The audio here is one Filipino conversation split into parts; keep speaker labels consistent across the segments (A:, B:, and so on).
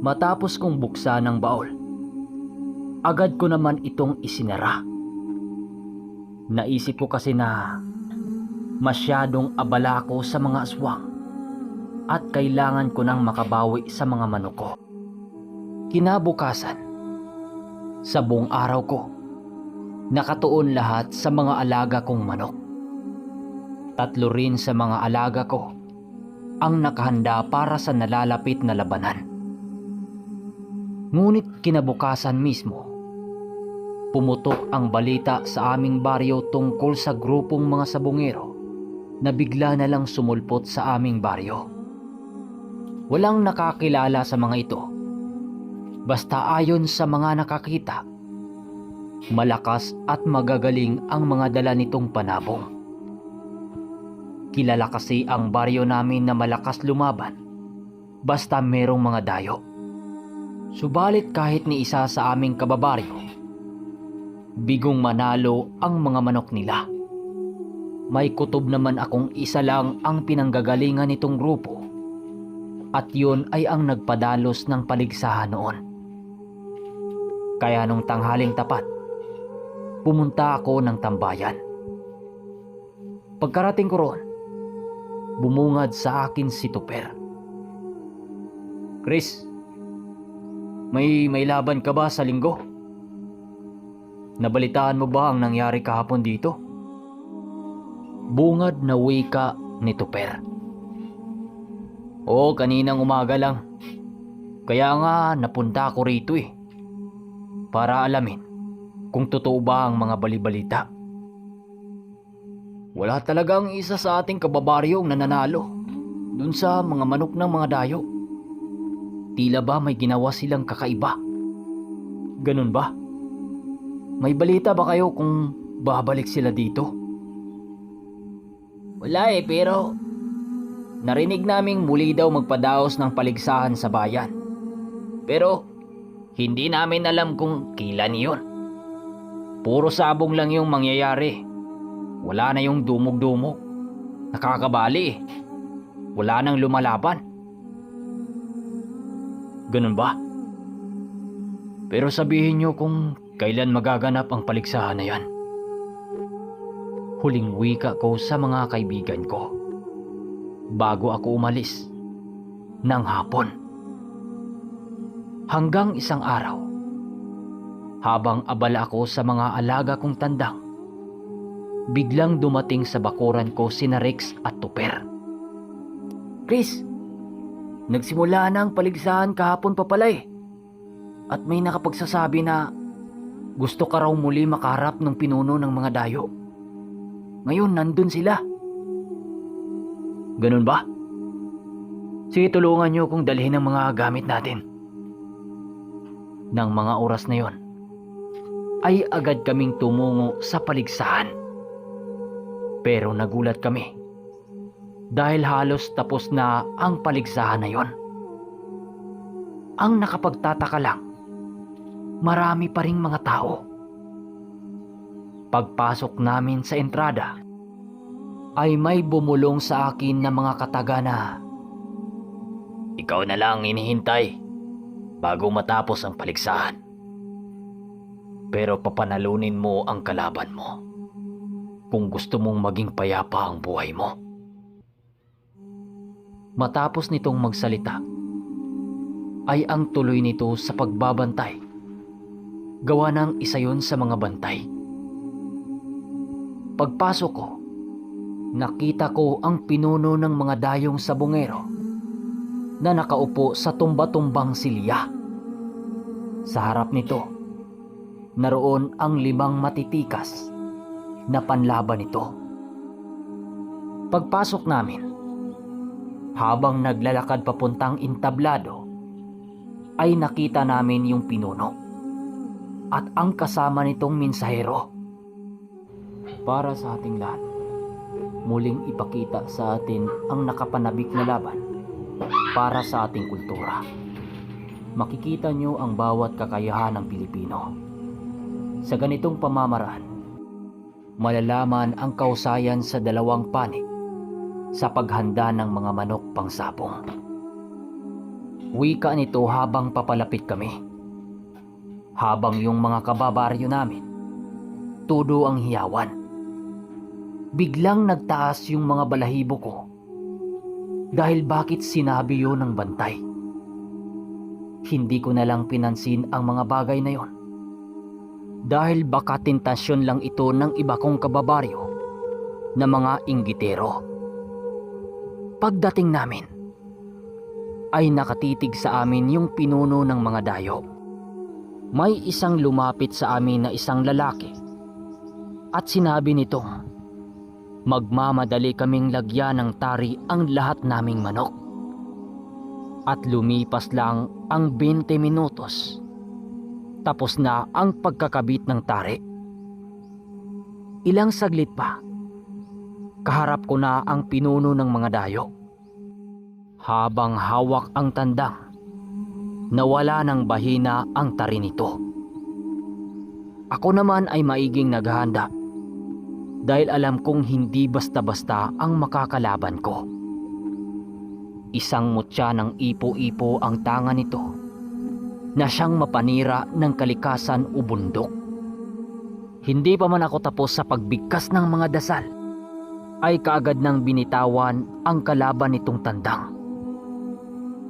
A: Matapos kong buksan ang baol, agad ko naman itong isinara. Naisip ko kasi na masyadong abala ako sa mga aswang at kailangan ko nang makabawi sa mga manok ko. Kinabukasan, sa buong araw ko, nakatuon lahat sa mga alaga kong manok. Tatlo rin sa mga alaga ko ang nakahanda para sa nalalapit na labanan. Ngunit kinabukasan mismo, pumutok ang balita sa aming baryo tungkol sa grupong mga sabongero na bigla na lang sumulpot sa aming baryo. Walang nakakilala sa mga ito. Basta ayon sa mga nakakita, malakas at magagaling ang mga dala nitong panabong. Kilala kasi ang baryo namin na malakas lumaban basta merong mga dayo. Subalit kahit ni isa sa aming kababaryo, bigong manalo ang mga manok nila. May kutob naman akong isa lang ang pinanggagalingan nitong grupo at yun ay ang nagpadalos ng paligsahan noon. Kaya nung tanghaling tapat, pumunta ako ng tambayan. Pagkarating ko roon, bumungad sa akin si Tuper. Chris, may may laban ka ba sa linggo? Nabalitaan mo ba ang nangyari kahapon dito? Bungad na wika ni Tuper. Oo, kaninang umaga lang. Kaya nga napunta ako rito eh. Para alamin kung totoo ba ang mga balibalita. Wala talagang isa sa ating kababaryong nananalo dun sa mga manok ng mga dayo. Tila ba may ginawa silang kakaiba? Ganun ba? May balita ba kayo kung babalik sila dito? Wala eh, pero narinig naming muli daw magpadaos ng paligsahan sa bayan. Pero hindi namin alam kung kailan yun. Puro sabong lang yung mangyayari. Wala na yung dumog-dumog. Nakakabali eh. Wala nang lumalaban. Ganun ba? Pero sabihin nyo kung kailan magaganap ang paligsahan na yan. Huling wika ko sa mga kaibigan ko. Bago ako umalis. Nang hapon. Hanggang isang araw. Habang abala ako sa mga alaga kong tandang, biglang dumating sa bakuran ko sina Rex at Tuper. Chris, nagsimula na ang paligsahan kahapon pa pala eh. At may nakapagsasabi na gusto ka raw muli makaharap ng pinuno ng mga dayo. Ngayon nandun sila. Ganun ba? Sige tulungan niyo kung dalhin ang mga gamit natin. Nang mga oras na yon, ay agad kaming tumungo sa paligsahan. Pero nagulat kami dahil halos tapos na ang paligsahan na yon. Ang nakapagtataka lang, marami pa ring mga tao. Pagpasok namin sa entrada, ay may bumulong sa akin na mga kataga na Ikaw na lang inihintay bago matapos ang paligsahan. Pero papanalunin mo ang kalaban mo kung gusto mong maging payapa ang buhay mo. Matapos nitong magsalita, ay ang tuloy nito sa pagbabantay. Gawa ng isa yon sa mga bantay. Pagpasok ko, nakita ko ang pinuno ng mga dayong sabongero na nakaupo sa tumba-tumbang silya. Sa harap nito, naroon ang limang matitikas na panlaban nito. Pagpasok namin, habang naglalakad papuntang intablado, ay nakita namin yung pinuno at ang kasama nitong minsahero. Para sa ating lahat, muling ipakita sa atin ang nakapanabik na laban para sa ating kultura. Makikita nyo ang bawat kakayahan ng Pilipino. Sa ganitong pamamaraan, malalaman ang kausayan sa dalawang panig sa paghanda ng mga manok pangsapong. Wika nito habang papalapit kami. Habang yung mga kababaryo namin, todo ang hiyawan. Biglang nagtaas yung mga balahibo ko dahil bakit sinabi yun ng bantay. Hindi ko na lang pinansin ang mga bagay na yon. Dahil baka tentasyon lang ito ng iba kong kababaryo na mga inggitero. Pagdating namin, ay nakatitig sa amin yung pinuno ng mga dayo. May isang lumapit sa amin na isang lalaki at sinabi nitong magmamadali kaming lagyan ng tari ang lahat naming manok. At lumipas lang ang 20 minutos. Tapos na ang pagkakabit ng tari. Ilang saglit pa, kaharap ko na ang pinuno ng mga dayo. Habang hawak ang tandang, nawala ng bahina ang tari nito. Ako naman ay maiging naghahanda dahil alam kong hindi basta-basta ang makakalaban ko. Isang mutya ng ipo-ipo ang tanga nito na siyang mapanira ng kalikasan o bundok. Hindi pa man ako tapos sa pagbigkas ng mga dasal ay kaagad nang binitawan ang kalaban nitong tandang.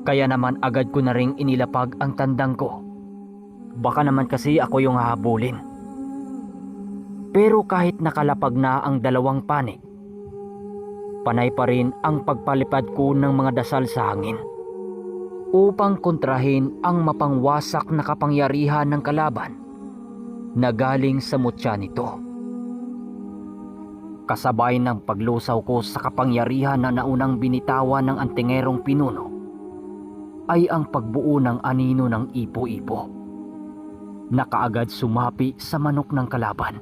A: Kaya naman agad ko na ring inilapag ang tandang ko. Baka naman kasi ako yung hahabulin. Pero kahit nakalapag na ang dalawang panig, panay pa rin ang pagpalipad ko ng mga dasal sa hangin upang kontrahin ang mapangwasak na kapangyarihan ng kalaban na galing sa mutya nito. Kasabay ng paglusaw ko sa kapangyarihan na naunang binitawan ng antingerong pinuno ay ang pagbuo ng anino ng ipo-ipo na kaagad sumapi sa manok ng kalaban.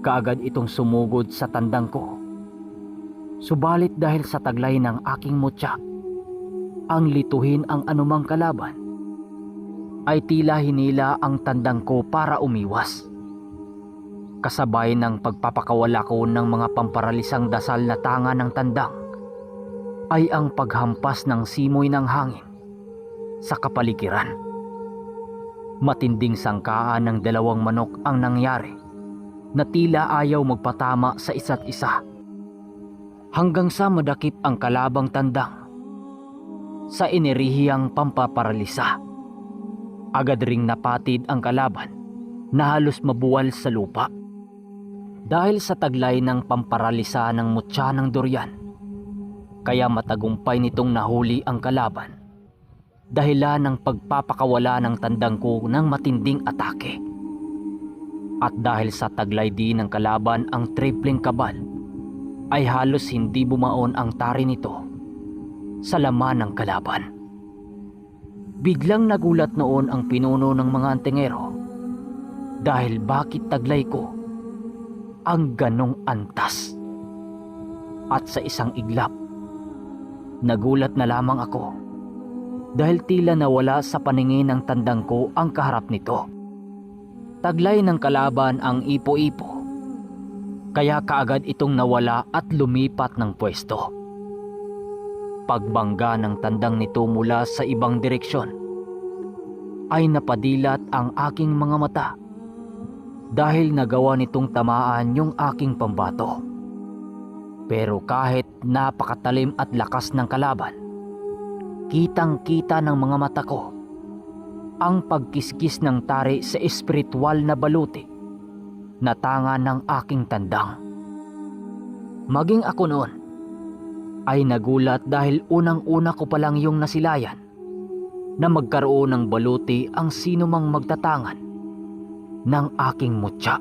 A: Kaagad itong sumugod sa tandang ko. Subalit dahil sa taglay ng aking mutya, ang lituhin ang anumang kalaban, ay tila hinila ang tandang ko para umiwas. Kasabay ng pagpapakawala ko ng mga pamparalisang dasal na tanga ng tandang, ay ang paghampas ng simoy ng hangin sa kapaligiran. Matinding sangkaan ng dalawang manok ang nangyari na tila ayaw magpatama sa isa't isa. Hanggang sa madakip ang kalabang tandang sa inerihiyang pampaparalisa. Agad ring napatid ang kalaban na halos mabuwal sa lupa. Dahil sa taglay ng pamparalisa ng mutya ng durian, kaya matagumpay nitong nahuli ang kalaban dahilan ng pagpapakawala ng tandang ko ng matinding atake. At dahil sa taglay din ng kalaban ang tripling kabal, ay halos hindi bumaon ang tari nito sa laman ng kalaban. Biglang nagulat noon ang pinuno ng mga antingero dahil bakit taglay ko ang ganong antas. At sa isang iglap, nagulat na lamang ako dahil tila nawala sa paningin ng tandang ko ang kaharap nito. Taglay ng kalaban ang ipo-ipo kaya kaagad itong nawala at lumipat ng pwesto. Pagbangga ng tandang nito mula sa ibang direksyon, ay napadilat ang aking mga mata dahil nagawa nitong tamaan yung aking pambato. Pero kahit napakatalim at lakas ng kalaban, kitang-kita ng mga mata ko ang pagkiskis ng tari sa espiritual na baluti na tanga ng aking tandang. Maging ako noon ay nagulat dahil unang-una ko palang yung nasilayan na magkaroon ng baluti ang sino mang magtatangan ng aking mutya.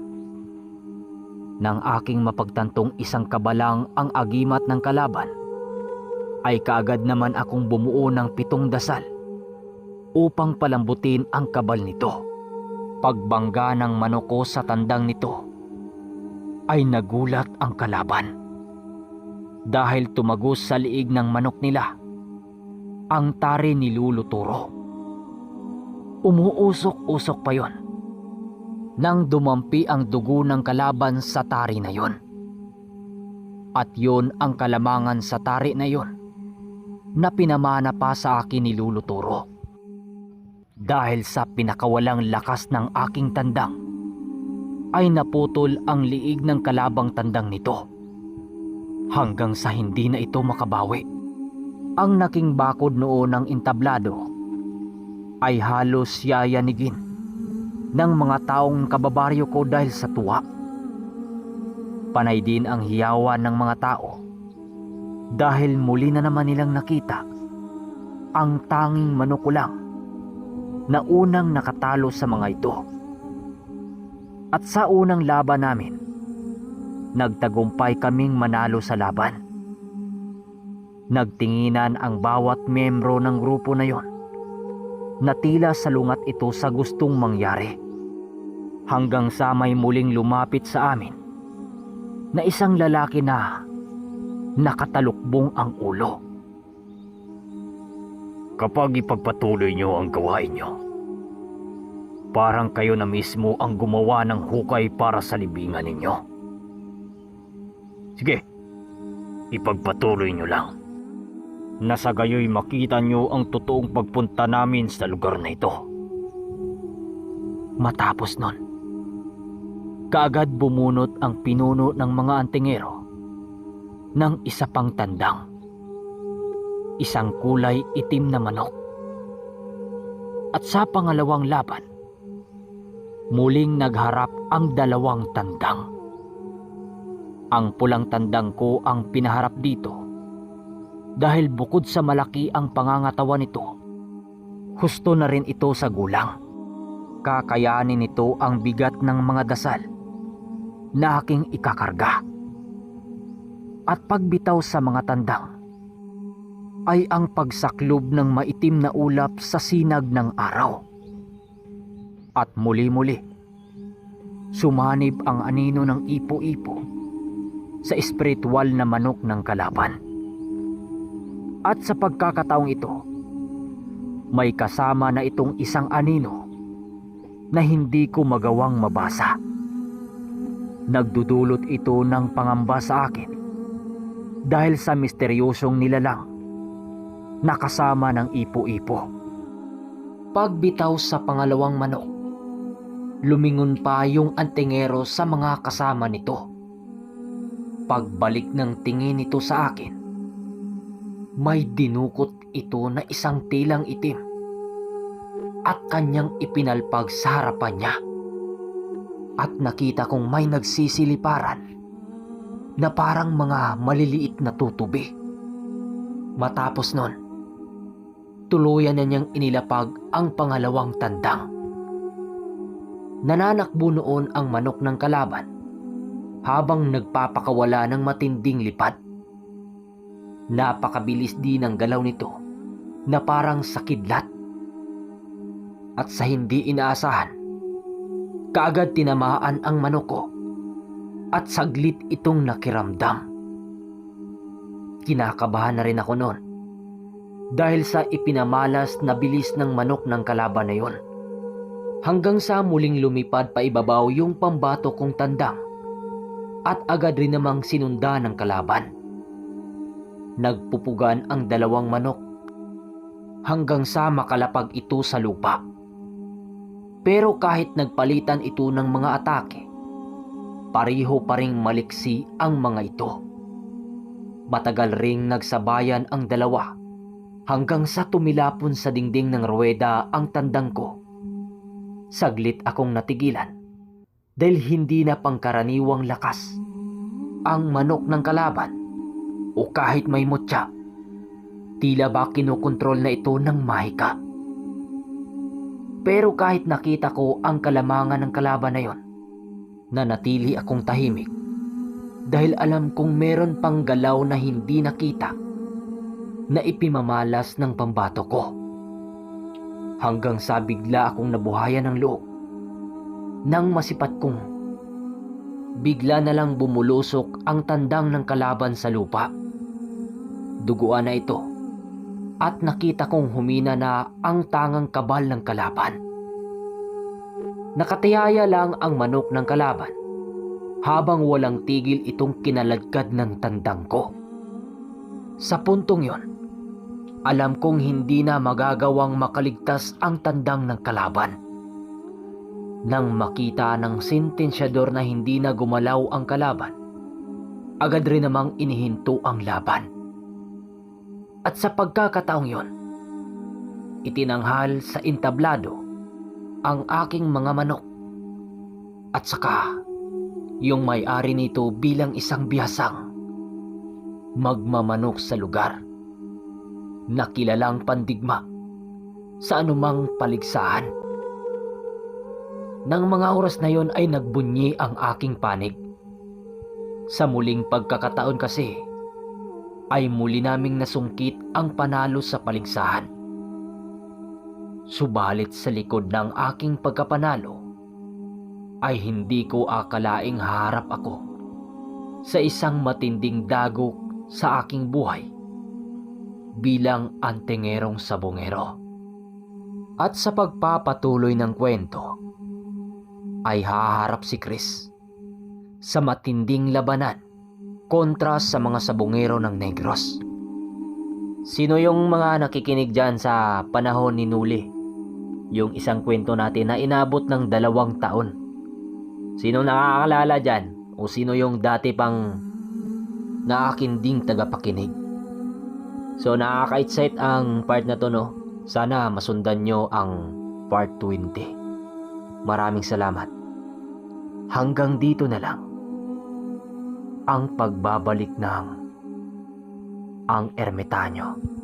A: Nang aking mapagtantong isang kabalang ang agimat ng kalaban, ay kaagad naman akong bumuo ng pitong dasal upang palambutin ang kabal nito. Pagbangga ng manok ko sa tandang nito, ay nagulat ang kalaban. Dahil tumagos sa liig ng manok nila, ang tari ni Lulu Turo. Umuusok-usok pa yon nang dumampi ang dugo ng kalaban sa tari na yon. At yon ang kalamangan sa tari na yon na pinamana pa sa akin ni Lolo Toro. Dahil sa pinakawalang lakas ng aking tandang, ay naputol ang liig ng kalabang tandang nito. Hanggang sa hindi na ito makabawi. Ang naking bakod noon ng intablado ay halos yayanigin ng mga taong kababaryo ko dahil sa tuwa. Panay din ang hiyawan ng mga tao dahil muli na naman nilang nakita ang tanging manok ko lang na unang nakatalo sa mga ito. At sa unang laban namin, nagtagumpay kaming manalo sa laban. Nagtinginan ang bawat membro ng grupo na yon na tila salungat ito sa gustong mangyari. Hanggang sa may muling lumapit sa amin na isang lalaki na nakatalukbong ang ulo. Kapag ipagpatuloy nyo ang gawain nyo, parang kayo na mismo ang gumawa ng hukay para sa libingan ninyo. Sige, ipagpatuloy nyo lang. Nasa gayoy makita nyo ang totoong pagpunta namin sa lugar na ito. Matapos nun, kaagad bumunot ang pinuno ng mga antingero ng isa pang tandang. Isang kulay itim na manok. At sa pangalawang laban, muling nagharap ang dalawang tandang. Ang pulang tandang ko ang pinaharap dito dahil bukod sa malaki ang pangangatawan nito, husto na rin ito sa gulang. Kakayanin nito ang bigat ng mga dasal na aking ikakarga. At pagbitaw sa mga tandang ay ang pagsaklob ng maitim na ulap sa sinag ng araw. At muli-muli, sumanib ang anino ng ipo-ipo sa espiritual na manok ng kalaban. At sa pagkakataong ito, may kasama na itong isang anino na hindi ko magawang mabasa. Nagdudulot ito ng pangamba sa akin dahil sa misteryosong nilalang na kasama ng ipo-ipo. Pagbitaw sa pangalawang manok, lumingon pa yung antingero sa mga kasama nito. Pagbalik ng tingin nito sa akin, may dinukot ito na isang tilang itim at kanyang ipinalpag sa harapan niya. At nakita kong may nagsisiliparan na parang mga maliliit na tutubi. Matapos nun, tuluyan na niyang inilapag ang pangalawang tandang. Nananakbo noon ang manok ng kalaban habang nagpapakawala ng matinding lipad. Napakabilis din ang galaw nito na parang sakidlat. At sa hindi inaasahan, kaagad tinamaan ang manok at saglit itong nakiramdam. Kinakabahan na rin ako noon dahil sa ipinamalas na bilis ng manok ng kalaban na yon. Hanggang sa muling lumipad pa ibabaw yung pambato kong tandang at agad rin namang sinunda ng kalaban. Nagpupugan ang dalawang manok hanggang sa makalapag ito sa lupa. Pero kahit nagpalitan ito ng mga atake, pareho pa ring maliksi ang mga ito. Matagal ring nagsabayan ang dalawa hanggang sa tumilapon sa dingding ng ruweda ang tandang ko. Saglit akong natigilan dahil hindi na pangkaraniwang lakas ang manok ng kalaban o kahit may mutya. Tila ba kinokontrol na ito ng mahika. Pero kahit nakita ko ang kalamangan ng kalaban na yon, nanatili akong tahimik dahil alam kong meron pang galaw na hindi nakita na ipimamalas ng pambato ko. Hanggang sa bigla akong nabuhayan ng loob nang masipat kong bigla na lang bumulusok ang tandang ng kalaban sa lupa. Duguan na ito at nakita kong humina na ang tangang kabal ng kalaban. Nakatiyaya lang ang manok ng kalaban habang walang tigil itong kinaladkad ng tandang ko. Sa puntong yon, Alam kong hindi na magagawang makaligtas ang tandang ng kalaban. Nang makita ng sentensyador na hindi na gumalaw ang kalaban, agad rin namang inihinto ang laban. At sa pagkakataong yon, itinanghal sa entablado ang aking mga manok. At saka, yung may-ari nito bilang isang biyasang magmamanok sa lugar na kilalang pandigma sa anumang paligsahan. Nang mga oras na yon ay nagbunyi ang aking panig. Sa muling pagkakataon kasi, ay muli naming nasungkit ang panalo sa paligsahan. Subalit sa likod ng aking pagkapanalo, ay hindi ko akalaing harap ako sa isang matinding dagok sa aking buhay bilang antengerong sabongero. At sa pagpapatuloy ng kwento, ay haharap si Chris sa matinding labanan kontra sa mga sabongero ng Negros. Sino yung mga nakikinig dyan sa panahon ni Nuli? Yung isang kwento natin na inabot ng dalawang taon. Sino nakakalala dyan? O sino yung dati pang naakinding tagapakinig? So nakaka-excite ang part na to no. Sana masundan nyo ang part 20. Maraming salamat. Hanggang dito na lang ang pagbabalik ng ang ermitanyo.